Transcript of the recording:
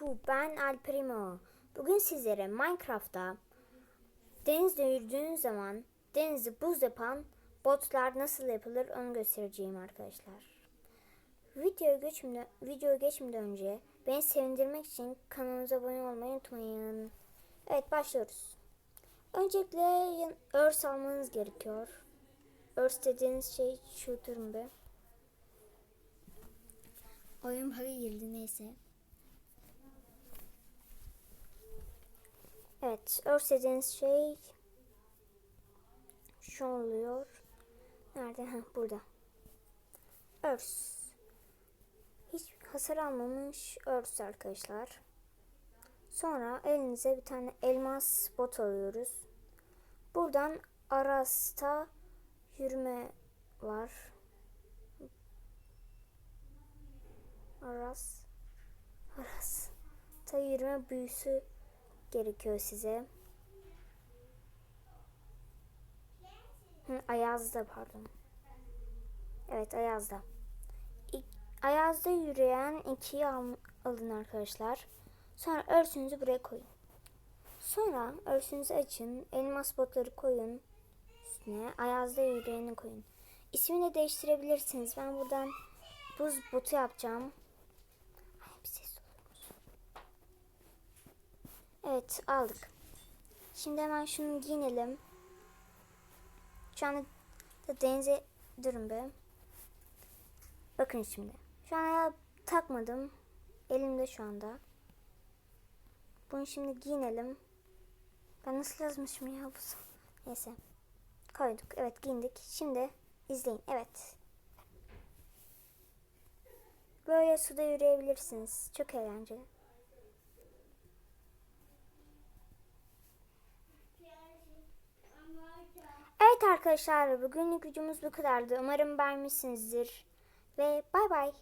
YouTube ben Alprimo. Bugün sizlere Minecraft'ta denizde yürüdüğünüz zaman denizi buz yapan botlar nasıl yapılır onu göstereceğim arkadaşlar. Videoya geçmeden, videoya geçmeden önce beni sevindirmek için kanalımıza abone olmayı unutmayın. Evet başlıyoruz. Öncelikle örs almanız gerekiyor. Örs dediğiniz şey şu durun be. Oyun bug'a girdi neyse. Evet, örs şey şu oluyor. Nerede? Ha, burada. Örs. Hiç hasar almamış örs arkadaşlar. Sonra elinize bir tane elmas bot alıyoruz. Buradan Aras'ta yürüme var. Aras. Aras. Ta yürüme büyüsü gerekiyor size. Hı, Ayaz'da pardon. Evet Ayaz'da. İ- Ayaz'da yürüyen ikiyi al- alın arkadaşlar. Sonra örsünüzü buraya koyun. Sonra örsünüzü açın. Elmas botları koyun. Üstüne Ayaz'da yürüyeni koyun. İsmini de değiştirebilirsiniz. Ben buradan buz botu yapacağım. Evet aldık. Şimdi hemen şunu giyinelim. Şu anda da denize durun be. Bakın şimdi. Şu an takmadım. Elimde şu anda. Bunu şimdi giyinelim. Ben nasıl yazmışım ya bu? Neyse. Koyduk. Evet giyindik. Şimdi izleyin. Evet. Böyle suda yürüyebilirsiniz. Çok eğlenceli. Evet arkadaşlar bugünlük videomuz bu kadardı. Umarım beğenmişsinizdir. Ve bay bay.